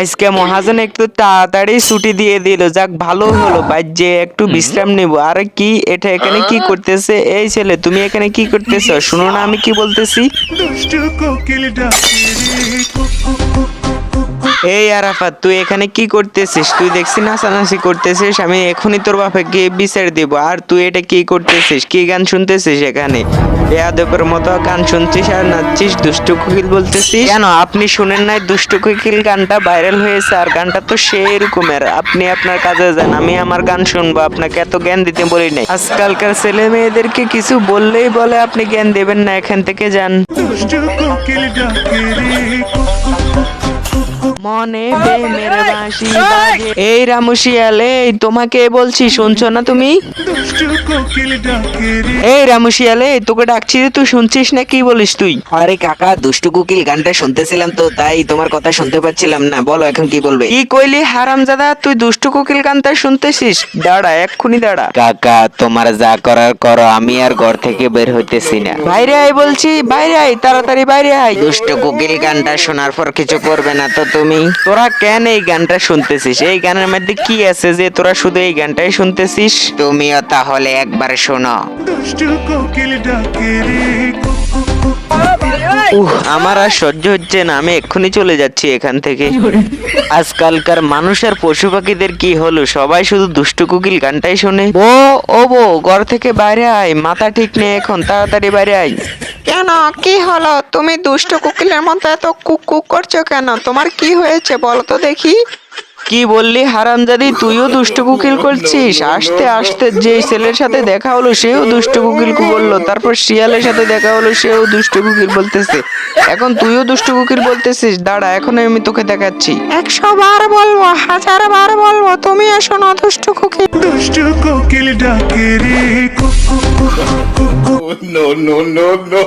আজকে মহাজন একটু তাড়াতাড়ি ছুটি দিয়ে দিল। যাক ভালো হলো যে একটু বিশ্রাম নেব। আর কি এটা এখানে কি করতেছে? এই ছেলে তুমি এখানে কি করতেছ? শুনো না আমি কি বলতেছি? দুষ্ট কোকিল ডাকে রে এই আরাফাত, তুই এখানে কি করতেছিস? তুই দেখছি নাচানাচি করতেছিস, আমি এখনই তোর বাপে গিয়ে বিচার দিব। আর তুই এটা কি করতেছিস? কি গান শুনতেছিস এখানে? বেয়াদবের মতো গান শুনছিস আর নাচছিস, দুষ্টু কোকিল বলতেছিস? কেন? আপনি শুনেন নাই দুষ্টু কোকিল গানটা ভাইরাল হয়েছে আর গানটা তো সেই রকমের আপনি আপনার কাজে যান, আমি আমার গান শুনব, আপনাকে এত জ্ঞান দিতে বলি নাই। আজকালকার ছেলে মেয়েদেরকে কিছু বললেই বলে, আপনি জ্ঞান দেবেন না, এখান থেকে যান। দুষ্টু কোকিল ডাকে রে মনে প্রেমের বাঁশি বাজে এই রামুশিয়ালে এই তোমাকে বলছি শুনছো না তুমি? দুষ্টু কোকিল ডাকে এই তোকে ডাকছি রে, তুই শুনছিস না কি বলিস তুই? আরে কাকা দুষ্টু কুকিল গানটা শুনতেছিলাম তো তাই তোমার কথা শুনতে পাচ্ছিলাম না বলো এখন কি বলবে? কি কইলি হারামজাদা তুই দুষ্টু কোকিল গানটা শুনতেছিস? দাঁড়া এক্ষুনি দাঁড়া। কাকা তোমার যা করার করো আমি আর ঘর থেকে বের হইতেছি না। বাইরে আয় বলছি বাইরে আয় তাড়াতাড়ি বাইরে আয়। দুষ্টু কুকিল গানটা শোনার পর কিছু করবে না তো তুমি তোরা কেন এই গানটা শুনতেছিস? এই গানের মধ্যে কি আছে যে তোরা শুধু এই গানটাই শুনতেছিস? তুমিও তাহলে একবার শোনো। দুষ্টু কোকিল ডাকে রে কুকু উহ আমার আর সহ্য হচ্ছে না আমি এক্ষুনি চলে যাচ্ছি এখান থেকে। আজকালকার মানুষ আর পশু পাখিদের কি হলো? সবাই শুধু দুষ্টু কুকিল গানটাই শোনে। ও ও বো ঘর থেকে বাইরে আয় মাথা ঠিক নেই এখন তাড়াতাড়ি বাইরে আয়। কেন? কি হলো? তুমি দুষ্ট কুকিলের মতো এত কুক কুক করছ কেন? তোমার কি হয়েছে বলো তো দেখি। কি বললি হারামজাদি? তুইও দুষ্ট কুকিল করছিস। আসতে আসতে যে ছেলের সাথে দেখা হলো সেও দুষ্ট কুকিল বলল। তারপর শিয়ালের সাথে দেখা হলো সেও দুষ্ট কুকিল বলতেছে। এখন তুইও দুষ্ট কুকিল বলতেছিস? দাঁড়া এখন আমি তোকে দেখাচ্ছি। একশো বার বলব হাজার বার বলব তুমি এসো না দুষ্ট কুকিল। দুষ্টু কোকিল ডাকে রে কুকু না।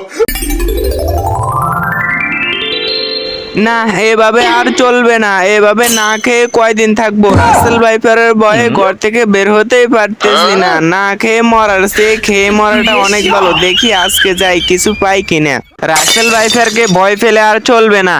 এভাবে আর চলবে না। এভাবে না খেয়ে কয়দিন থাকব? রাসেল ভাইপারের ভয়ে ঘর থেকে বের হতেই পারতেছি না। না খেয়ে মরার সে খেয়ে মরাটা অনেক ভালো। দেখি আজকে যাই কিছু পাই কিনা। রাসেল ভাইপারকে ভয় ফেলে আর চলবে না।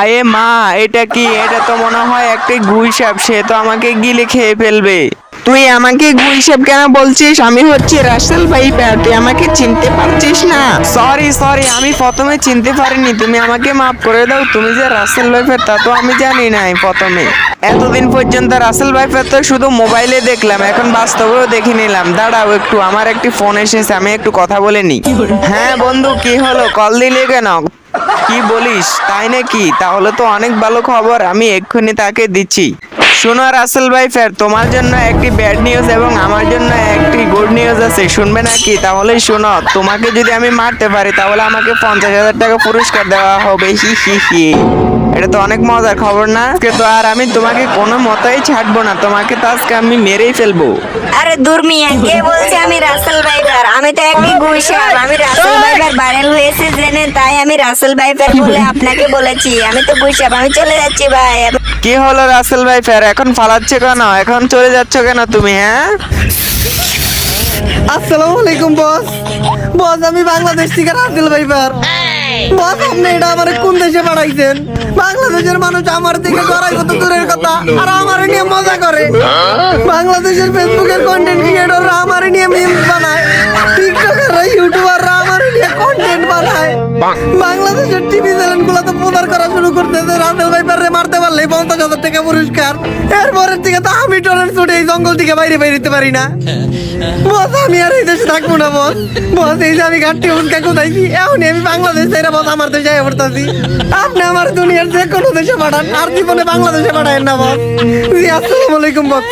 আয়ে মা, এটা কি? এটা তো মনে হয় একটি গুই সাপ, সে তো আমাকে গিলে খেয়ে ফেলবে। তুই আমাকে গুই সাপ কেন বলছিস? আমি হচ্ছে রাসেল ভাইপার তুই আমাকে চিনতে পারছিস না? সরি সরি, আমি প্রথমে চিনতে পারিনি, তুমি আমাকে মাফ করে দাও, তুমি যে রাসেল ভাইপার তা তো আমি জানি নাই প্রথমে। এতদিন পর্যন্ত রাসেল ভাইপার তো শুধু মোবাইলে দেখলাম, এখন বাস্তবেও দেখে নিলাম। দাঁড়াও একটু, আমার একটি ফোন এসেছে, আমি একটু কথা বলে নি হ্যাঁ বন্ধু, কি হলো? কল দিলে কেন? কি বলিস? তাই নাকি? তাহলে তো অনেক ভালো খবর আমি এক্ষুনি তাকে দিচ্ছি। শোনো রাসেল ভাই ফের তোমার জন্য একটি ব্যাড নিউজ এবং আমার জন্য একটি গুড নিউজ আছে। শুনবে নাকি? তাহলে শোনো তোমাকে যদি আমি মারতে পারি তাহলে আমাকে পঞ্চাশ হাজার টাকা পুরস্কার দেওয়া হবে। হি হি হি এটা তো অনেক মজার খবর না? আজকে তো আর আমি তোমাকে কোনো মতেই ছাড়বো না। তোমাকে তো আজকে আমি মেরেই ফেলব। আরে দূর মিয়া কে বলছে আমি রাসেল ভাইপার? আমি তো একটি গুইসাপ আমি রাসেল ভাইপার ভাইরাল হয়েছে জেনে তাই আমি রাসেল ভাইপার বলে আপনাকে বলেছি। আমি তো গুইসাপ আমি চলে যাচ্ছি ভাই। কি হলো রাসেল ভাই ফের এখন ফালাচ্ছে কেন? এখন চলে যাচ্ছ কেন তুমি হ্যাঁ? আসসালামু আলাইকুম, বস। বস, আমি বাংলাদেশ থেকে রাসেল ভাইবার বস, আপনি এটা আমার কোন দেশে পাঠাইছেন? বাংলাদেশের মানুষ আমার দিকে করাই কত দূরের কথা, আর আমার নিয়ে মজা করে। বাংলাদেশের ফেসবুকের কন্টেন্ট ক্রিয়েটররা আমার নিয়ে মিম বানায় আমার নিয়ে কন্টেন্ট বাংলাদেশের টিভি চ্যানেলগুলো তো প্রচার করা শুরু করতেছে রাসেল ভাইপারে মারতে পারলে পঞ্চাশ হাজার টাকা পুরস্কার। এরপরের থেকে তো আমি টরের ছুটে এই জঙ্গল থেকে বাইরে বেরোতে পারি না। বস, আমি আর এই দেশে থাকব না, বস। বস, এই যে আমি ঘাটটি উনকা কোথাইছি এখনই আমি বাংলাদেশ থেকে বস, আমার দেশে আয়া পড়তাছি। আপনি আমার দুনিয়ার যে কোনো দেশে পাঠান, আর জীবনে বাংলাদেশে পাঠায়েন না, বস। আসসালামু আলাইকুম, বস।